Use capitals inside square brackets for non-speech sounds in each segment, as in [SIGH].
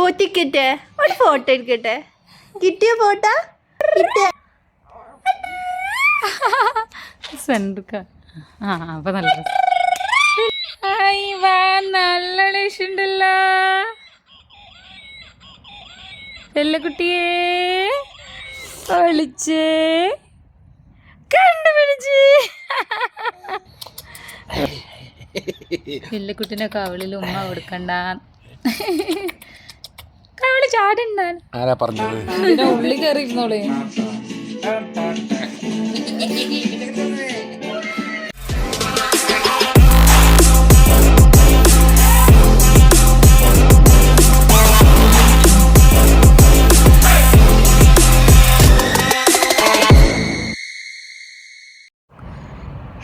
പോത്തിക്കട്ടെ ഒരു ഫോട്ടോ എടുക്കട്ടെ. കിട്ടിയ ഫോട്ടോ കിട്ടിയ? ആ അപ്പൊ നല്ല നല്ല ഒളിച്ചേ. കണ്ടുപിടിച്ച്. കവളിൽ ഉമ്മ കൊടുക്കണ്ട. ചാടിണ്ടാൻ. ആരാ പറഞ്ഞത്? ഇതിന്റെ ഉള്ളിൽ കയറി ഇരുന്നോളേ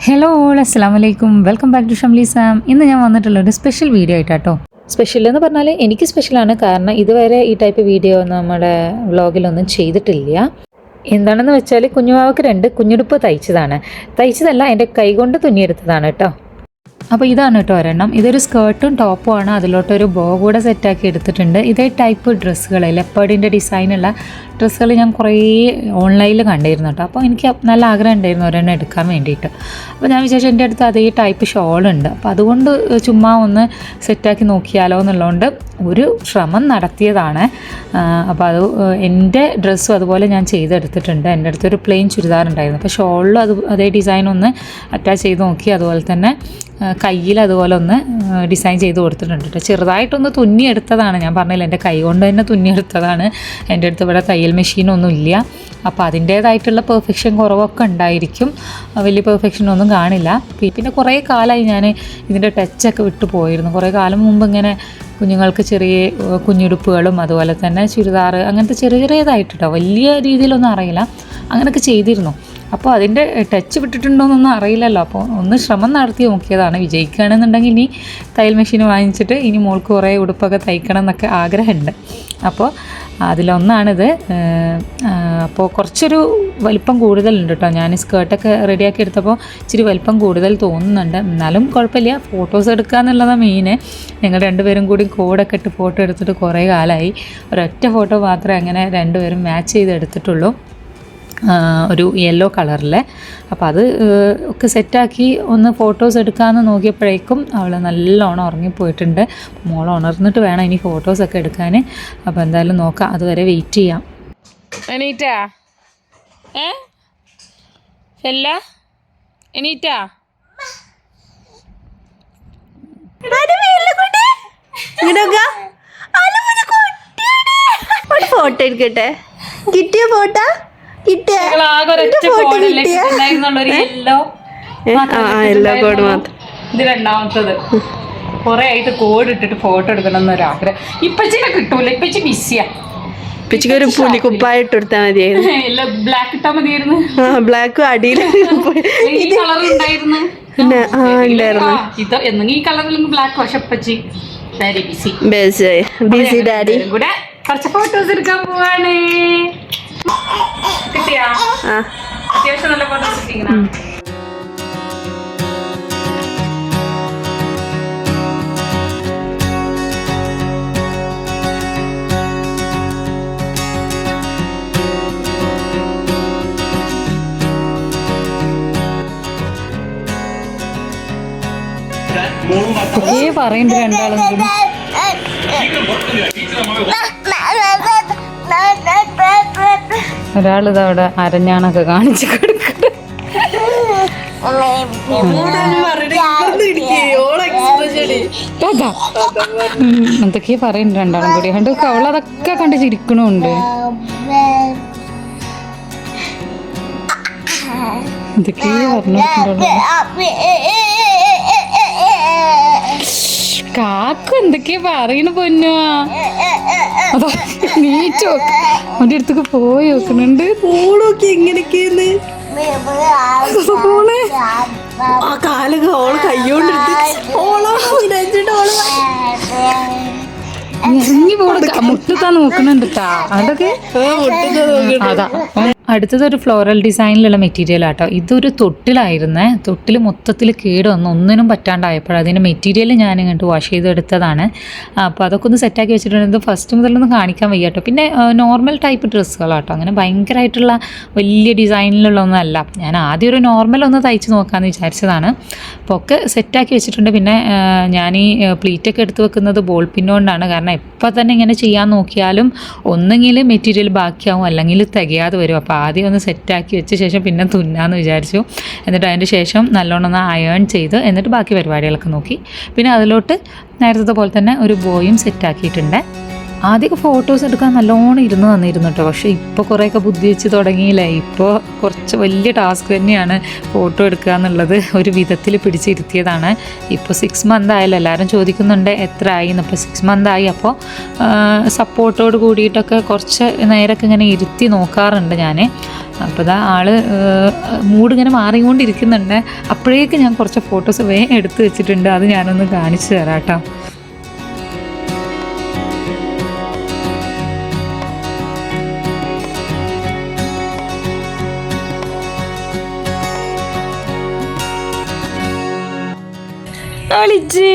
ഹലോ ഓൾ അസ്സാം വലൈക്കും welcome back to Shamli Sam ഇന്ന് ഞാൻ വന്നിട്ടുള്ള ഒരു സ്പെഷ്യൽ വീഡിയോ ആയിട്ടാട്ടോ. സ്പെഷ്യൽ എന്ന് പറഞ്ഞാൽ എനിക്ക് സ്പെഷ്യലാണ് കാരണം ഇതുവരെ ഈ ടൈപ്പ് വീഡിയോ നമ്മുടെ വ്ളോഗിലൊന്നും ചെയ്തിട്ടില്ല. എന്താണെന്ന് വെച്ചാൽ കുഞ്ഞുമാവക്ക് രണ്ട് കുഞ്ഞുടുപ്പ് തയ്ച്ചതാണ്. തയ്ച്ചതല്ല എന്റെ കൈകൊണ്ട് തുന്നിയെടുത്തതാണ് കേട്ടോ. അപ്പോൾ ഇതാണ് കേട്ടോ ഒരെണ്ണം. ഇതൊരു സ്കേർട്ടും ടോപ്പും ആണ്. അതിലോട്ടൊരു ബോ കൂടെ സെറ്റാക്കി എടുത്തിട്ടുണ്ട്. ഇതേ ടൈപ്പ് ഡ്രസ്സുകൾ ലെപ്പേർഡിന്റെ ഡിസൈനുള്ള ഡ്രസ്സുകൾ ഞാൻ കുറേ ഓൺലൈനിൽ കണ്ടിരുന്നു കേട്ടോ. അപ്പോൾ എനിക്ക് നല്ല ആഗ്രഹം ഉണ്ടായിരുന്നു ഒരെണ്ണം എടുക്കാൻ വേണ്ടിയിട്ട്. അപ്പോൾ ഞാൻ വിചാരിച്ചു എന്റെ അടുത്ത് അതേ ടൈപ്പ് ഷോളുണ്ട് അപ്പോൾ അതുകൊണ്ട് ചുമ്മാ ഒന്ന് സെറ്റാക്കി നോക്കിയാലോ എന്നുള്ളതുകൊണ്ട് ഒരു ശ്രമം നടത്തിയതാണ്. അപ്പോൾ അത് എന്റെ ഡ്രസ്സും അതുപോലെ ഞാൻ ചെയ്തെടുത്തിട്ടുണ്ട്. എന്റെ അടുത്തൊരു പ്ലെയിൻ ചുരിദാർ ഉണ്ടായിരുന്നു. അപ്പോൾ ഷോളിലും അത് അതേ ഡിസൈൻ ഒന്ന് അറ്റാച്ച് ചെയ്ത് നോക്കി. അതുപോലെ തന്നെ കയ്യിൽ അതുപോലെ ഒന്ന് ഡിസൈൻ ചെയ്ത് കൊടുത്തിട്ടുണ്ട് കേട്ടോ. ചെറുതായിട്ടൊന്ന് തുന്നിയെടുത്തതാണ് ഞാൻ പറഞ്ഞില്ല എന്റെ കൈ കൊണ്ട് തന്നെ തുന്നിയെടുത്തതാണ് എന്റെ അടുത്ത് ഇവിടെ തയ്യൽ മെഷീനൊന്നും ഇല്ല. അപ്പോൾ അതിന്റേതായിട്ടുള്ള പെർഫെക്ഷൻ കുറവൊക്കെ ഉണ്ടായിരിക്കും. വലിയ പെർഫെക്ഷൻ ഒന്നും കാണില്ല. പിന്നെ കുറേ കാലമായി ഞാൻ ഇതിന്റെ ടച്ചൊക്കെ വിട്ടു പോയിരുന്നു. കുറേ കാലം മുമ്പ് ഇങ്ങനെ കുഞ്ഞുങ്ങൾക്ക് ചെറിയ കുഞ്ഞുടുപ്പുകളും അതുപോലെ തന്നെ ചുരിദാർ അങ്ങനത്തെ ചെറിയ ചെറിയതായിട്ട് വലിയ രീതിയിലൊന്നും അറിയില്ല. അങ്ങനെയൊക്കെ ചെയ്തിരുന്നു. അപ്പോൾ അതിന്റെ ടച്ച് വിട്ടിട്ടുണ്ടോയെന്നൊന്നും അറിയില്ലല്ലോ. അപ്പോൾ ഒന്ന് ശ്രമം നടത്തി നോക്കിയതാണ്. വിജയിക്കുകയാണെന്നുണ്ടെങ്കിൽ ഇനി തയ്യൽ മെഷീൻ വാങ്ങിച്ചിട്ട് ഇനി മോൾക്ക് കുറേ ഉടുപ്പൊക്കെ തയ്ക്കണം എന്നൊക്കെ ആഗ്രഹമുണ്ട്. അപ്പോൾ അതിലൊന്നാണിത്. അപ്പോൾ കുറച്ചൊരു വലിപ്പം കൂടുതലുണ്ട് കേട്ടോ. ഞാൻ സ്കേർട്ടൊക്കെ റെഡിയാക്കി എടുത്തപ്പോൾ ഇച്ചിരി വലിപ്പം കൂടുതൽ തോന്നുന്നുണ്ട്. എന്നാലും കുഴപ്പമില്ല. ഫോട്ടോസ് എടുക്കുക എന്നുള്ളതാണ് മെയിൻ ഞങ്ങൾ രണ്ടുപേരും കൂടി കോഡൊക്കെ ഇട്ട് ഫോട്ടോ എടുത്തിട്ട് കുറേ കാലമായി. ഒരൊറ്റ ഫോട്ടോ മാത്രമേ അങ്ങനെ രണ്ടുപേരും മാച്ച് ചെയ്ത് എടുത്തിട്ടുള്ളൂ ഒരു യെല്ലോ കളറിലെ. അപ്പോൾ അത് ഒക്കെ സെറ്റാക്കി ഒന്ന് ഫോട്ടോസ് എടുക്കാമെന്ന് നോക്കിയപ്പോഴേക്കും അവൾ നല്ലോണം ഉറങ്ങിപ്പോയിട്ടുണ്ട്. മോൾ ഉണർന്നിട്ട് വേണം ഇനി ഫോട്ടോസൊക്കെ എടുക്കാൻ അപ്പോൾ എന്തായാലും നോക്കാം. അതുവരെ വെയിറ്റ് ചെയ്യാം. എണീറ്റാ? ഏ? എല്ല എണീറ്റാ? ഫോട്ടോ എടുക്കട്ടെ കിട്ടിയ ഫോട്ടോ കിട്ടിയ? യെല്ലോ കോഡ് മാത്രം ഇത് രണ്ടാമത്തത്. കുറെ ആയിട്ട് കോഡ് ഇട്ടിട്ട് ഫോട്ടോ എടുക്കണം എന്നൊരാഗ്രഹം ഇപ്പച്ചിനെ കിട്ടൂല ഇപ്പച്ചി ബിസിയാ പിച്ചിക്ക് ഒരു പുലി കുപ്പായ മതിയായിരുന്നു. [LAUGHS] ബ്ലാക്ക് ഇട്ടാ മതിയായിരുന്നു. ആ ബ്ലാക്കും അടിയിൽ കളർ ഉണ്ടായിരുന്നു. ആ ഉണ്ടായിരുന്നു. ഇത് എന്നെങ്കിൽ ഈ കളറിലും ബ്ലാക്ക് വശപ്പച്ചി ബേസ് ബിസി ഡാഡി കൂടെ കുറച്ച് ഫോട്ടോസ് എടുക്കാൻ പോവാണ്. കിട്ടിയാ? അത്യാവശ്യം നല്ല ഫോട്ടോസ് കിട്ടിക്കണ ഏ പറയുന്നുണ്ട് രണ്ടാളും ഒരാളിത് അവിടെ അരഞ്ഞാണൊക്കെ കാണിച്ചു കൊടുക്കട്ടെ അതാ എന്തൊക്കെയാ പറയുന്നുണ്ട് രണ്ടാളും കൂടി. കണ്ട് അവളതൊക്കെ കണ്ട് ചിരിക്കണുണ്ട്. എന്തൊക്കെയാ കാക്കു എന്തൊക്കെയാ പറയണ പൊന്നു. അതാ നീറ്റോ അവന്റെ അടുത്തേക്ക് പോയി നോക്കുന്നുണ്ട്. ഓളൊക്കെ എങ്ങനെയൊക്കെയെന്ന്? ആ കാലൊക്കെ ഓൾ ഓൾ ഇറങ്ങി പോണ മുട്ടത്താ നോക്കണുണ്ട് കേട്ടാ അതൊക്കെ? അതാ. അടുത്തത് ഒരു ഫ്ലോറൽ ഡിസൈനിലുള്ള മെറ്റീരിയൽ ആട്ടോ. ഇതൊരു തൊട്ടിലായിരുന്നേ. തൊട്ടിൽ മൊത്തത്തിൽ കേട് വന്നു. ഒന്നിനും പറ്റാണ്ടായപ്പോൾ അതിന്റെ മെറ്റീരിയൽ ഞാൻ ഇങ്ങോട്ട് വാഷ് ചെയ്തെടുത്തതാണ്. അപ്പോൾ അതൊക്കെ ഒന്ന് സെറ്റാക്കി വെച്ചിട്ടുണ്ട്. ഫസ്റ്റ് മുതലൊന്നും കാണിക്കാൻ വയ്യ കേട്ടോ പിന്നെ നോർമൽ ടൈപ്പ് ഡ്രസ്സുകളാട്ടോ. അങ്ങനെ ഭയങ്കരമായിട്ടുള്ള വലിയ ഡിസൈനിലുള്ള ഒന്നല്ല ഞാൻ ആദ്യം ഒരു നോർമൽ ഒന്ന് തയ്ച്ച് നോക്കാമെന്ന് വിചാരിച്ചതാണ്. അപ്പോൾ ഒക്കെ സെറ്റാക്കി വെച്ചിട്ടുണ്ട്. പിന്നെ ഞാൻ ഈ പ്ലീറ്റൊക്കെ എടുത്ത് വെക്കുന്നത് ബോൾ പിന്നുകൊണ്ടാണ് കാരണം എപ്പോൾ തന്നെ ഇങ്ങനെ ചെയ്യാൻ നോക്കിയാലും ഒന്നെങ്കിൽ മെറ്റീരിയൽ ബാക്കിയാവും. അല്ലെങ്കിൽ തികയാതെ വരും. അപ്പോൾ ആദ്യം ഒന്ന് സെറ്റാക്കി വെച്ച ശേഷം പിന്നെ തുന്നാന്ന് വിചാരിച്ചു. എന്നിട്ട് അതിന്റെ ശേഷം നല്ലോണം ഒന്ന് അയേൺ ചെയ്ത് എന്നിട്ട് ബാക്കി പരിപാടികളൊക്കെ നോക്കി. പിന്നെ അതിലോട്ട് നേരത്തെ പോലെ തന്നെ ഒരു ബോയും സെറ്റാക്കിയിട്ടുണ്ട് ആദ്യമൊക്കെ ഫോട്ടോസ് എടുക്കാൻ നല്ലോണം ഇരുന്ന് തന്നിരുന്നു കേട്ടോ പക്ഷേ ഇപ്പോൾ കുറേയൊക്കെ ബുദ്ധി വെച്ച് തുടങ്ങിയില്ലേ? ഇപ്പോൾ കുറച്ച് വലിയ ടാസ്ക് തന്നെയാണ് ഫോട്ടോ എടുക്കുക എന്നുള്ളത് ഒരു വിധത്തിൽ പിടിച്ചിരുത്തിയതാണ്. ഇപ്പോൾ സിക്സ് മന്ത് ആയല്ലോ. എല്ലാവരും ചോദിക്കുന്നുണ്ട് എത്ര ആയി? അപ്പോൾ സിക്സ് മന്ത് ആയി. അപ്പോൾ സപ്പോർട്ടോട് കൂടിയിട്ടൊക്കെ കുറച്ച് നേരമൊക്കെ ഇങ്ങനെ ഇരുത്തി നോക്കാറുണ്ട് ഞാൻ അപ്പോൾ ഇതാ ആൾ മൂഡ് ഇങ്ങനെ മാറിക്കൊണ്ടിരിക്കുന്നുണ്ട്. അപ്പോഴേക്ക് ഞാൻ കുറച്ച് ഫോട്ടോസ് വേഗം എടുത്ത് വെച്ചിട്ടുണ്ട്. അത് ഞാനൊന്ന് കാണിച്ചു തരാം കേട്ടോ ഒളിച്ച്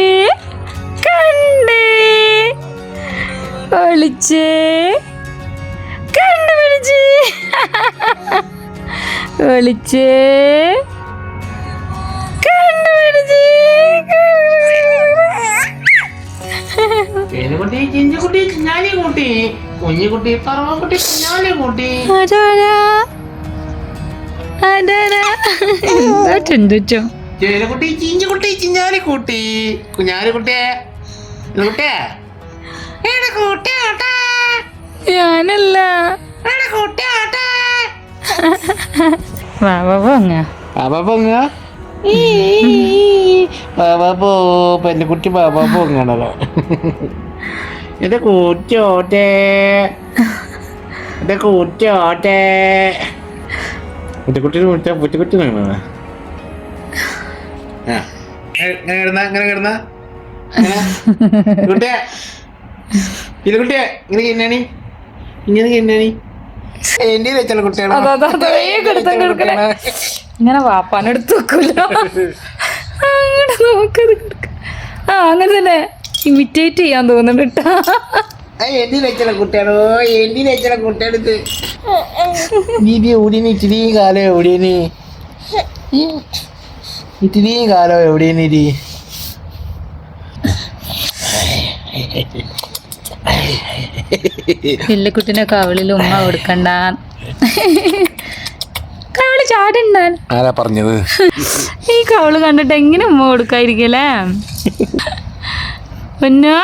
കണ്ടേ ഒളിച്ച് കണ്ടു പിടിച്ച് ഒളിച്ച് ചിഞ്ചുകുട്ടി ചിഞ്ഞാലിക്കുട്ടി കുഞ്ഞുകുട്ടി പറവക്കുട്ടി കുഞ്ഞാലിക്കുട്ടി. അതാരാ അതാരാ. എന്താ ചെന്തുച്ചോ? ചേലുകുട്ടി ചിഞ്ചുകുട്ടി ചിഞ്ഞാലിക്കുട്ടി കുഞ്ഞാലിക്കുട്ടിയെ കുട്ടിയെ കുട്ടി ഞാനല്ല. കുട്ടി കൂട്ടിയാട്ടെ [LAUGHS] വാ വാ പോങ്ങ ബാബാ പൊങ്ങ ബാബാ പോ. പെണ്ണുകുട്ടി ബാബാ പൊങ്ങണല്ലോ എന്റെ കൂറ്റോട്ടെ എന്റെ കൂറ്റോട്ടെ കുട്ടിക്കുട്ടി മുറ്റ പുറ്റുകുട്ടി വേണോ ആ ഇങ്ങനെ കിടന്ന? ഇങ്ങനെ കിടന്ന? കുട്ടിയെ. ഇത് കുട്ടിയെ ഇങ്ങനെ കിന്നാണി ഇങ്ങനെ കിന്നാണി എന്റെ വെച്ചുള്ള കുട്ടിയാണ് അതാ, അതാ, അതാ, വേഗം എടുക്കണേ. ഇങ്ങനെ വാപ്പാനെടുത്ത് വെക്കൂലോ. അങ്ങനെ നോക്കത്. ആ അങ്ങനെ തന്നെ ഇമിറ്റേറ്റ് ചെയ്യാൻ തോന്നുന്നുണ്ട് കേട്ടോ. എന്റെ വെച്ചുള്ള കുട്ടിയാണോ എന്റെ വെച്ചുള്ള കുട്ടിയാണിത് നീ ഓടിയന് ഇത്തിരി കാലം എവിടെയാണ് ഇത്തിരി കാലം എവിടെയും ഇരി? പിള്ളക്കുട്ടിനെ കവളിൽ ഉമ്മ കൊടുക്കണ്ട. കവൾ ചാടണ്ടാൻ. ആരാ പറഞ്ഞത്? ഈ കവൾ കണ്ടിട്ട് എങ്ങനെ ഉമ്മ കൊടുക്കാതിരിക്കല്ലേ പിന്നെ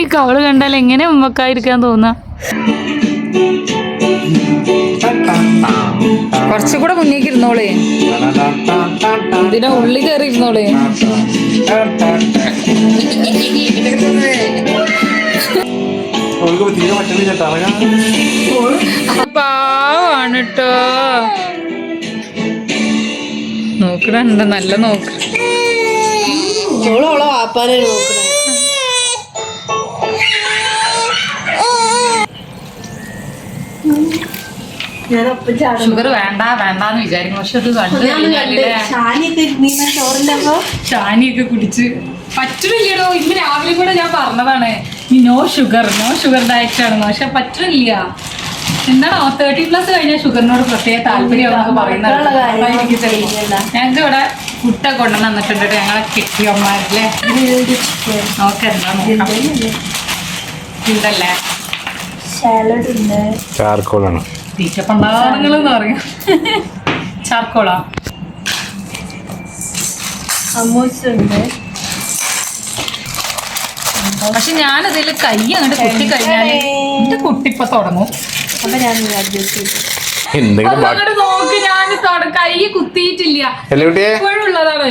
ഈ കവൾ കണ്ടാൽ എങ്ങനെ ഉമ്മക്കായിരിക്കാൻ തോന്നാ? കുറച്ചുകൂടെ മുന്നേക്ക് ഇരുന്നോളേ. ഇതിനെ ഉള്ളിൽ കയറി ഇരുന്നോളേ തീരെ പറ്റുന്നില്ല ചേട്ടാ ഇറങ്ങാൻ പാവാണ് കേട്ടോ നോക്കണുണ്ട് നല്ല നോക്ക്. ഓളോ വാപ്പാനെ നോക്കണേ. ഷുഗർ വേണ്ട വേണ്ടാന്ന് വിചാരിക്കും പക്ഷെ അത് കണ്ടു ഷാനിയൊക്കെ കുടിച്ച് പറ്റണില്ലടോ. ഇന്ന് രാവിലെ കൂടെ ഞാൻ പറഞ്ഞതാണ്. ഈ no sugar no sugar diet ആണ് പക്ഷെ പറ്റണില്ല. എന്താണോ തേർട്ടി പ്ലസ് കഴിഞ്ഞാൽ ഷുഗറിനോട് പ്രത്യേക താല്പര്യം പറയുന്നത്. ഞങ്ങൾക്ക് ഇവിടെ മുട്ട കൊണ്ടുവന്ന് തന്നിട്ടുണ്ട് ഞങ്ങളെ കെട്ടിയമ്മമാരില്ലേ നോക്ക് എന്താ നോക്കാം. ഉണ്ടല്ലേ? സാലഡ് ഉണ്ട്. ചാർക്കോളാണ്. തീറ്റപ്പണ്ടാറങ്ങൾ എന്ന് പറയും. ചാർക്കോളാ. സമൂസ ഉണ്ട്. പക്ഷെ ഞാനതിൽ കൈ അങ്ങോട്ട് കുട്ടി കഴിഞ്ഞാൽ എന്റെ കുട്ടി ഇപ്പൊ തുടങ്ങും. അപ്പൊ ഞാൻ അങ്ങോട്ട് നോക്ക് ഞാൻ കൈ കുത്തിയിട്ടില്ല ഇപ്പോഴും ഉള്ളതാണ്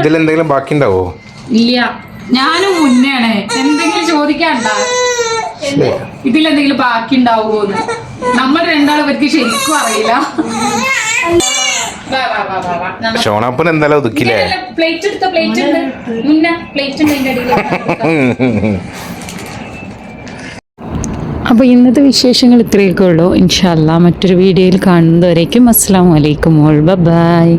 ഇത് എന്തെങ്കിലും ബാക്കി ഉണ്ടാവോ ഇല്ല. ഞാനും മുന്നേണ്. എന്തെങ്കിലും ചോദിക്കാണ്ട. ഇതിലെന്തെങ്കിലും ബാക്കി ഉണ്ടാവുമോന്ന് നമ്മൾ രണ്ടാളും പറ്റി ശരിക്കും അറിയില്ല. ഷോണപ്പൻ എന്തായാലും ഒതുക്കില്ലേ? പ്ലേറ്റ് എടുത്ത പ്ലേറ്റ് ഉണ്ട്. മുന്നേ പ്ലേറ്റ് ഉണ്ട് അടിയിൽ അപ്പോൾ ഇന്നത്തെ വിശേഷങ്ങൾ ഇത്രയൊക്കെ ഉള്ളൂ. ഇൻഷാല്ല മറ്റൊരു വീഡിയോയിൽ കാണുന്നതുവരേക്കും അസ്സാം വലൈക്കും ഓൾ ബൈ.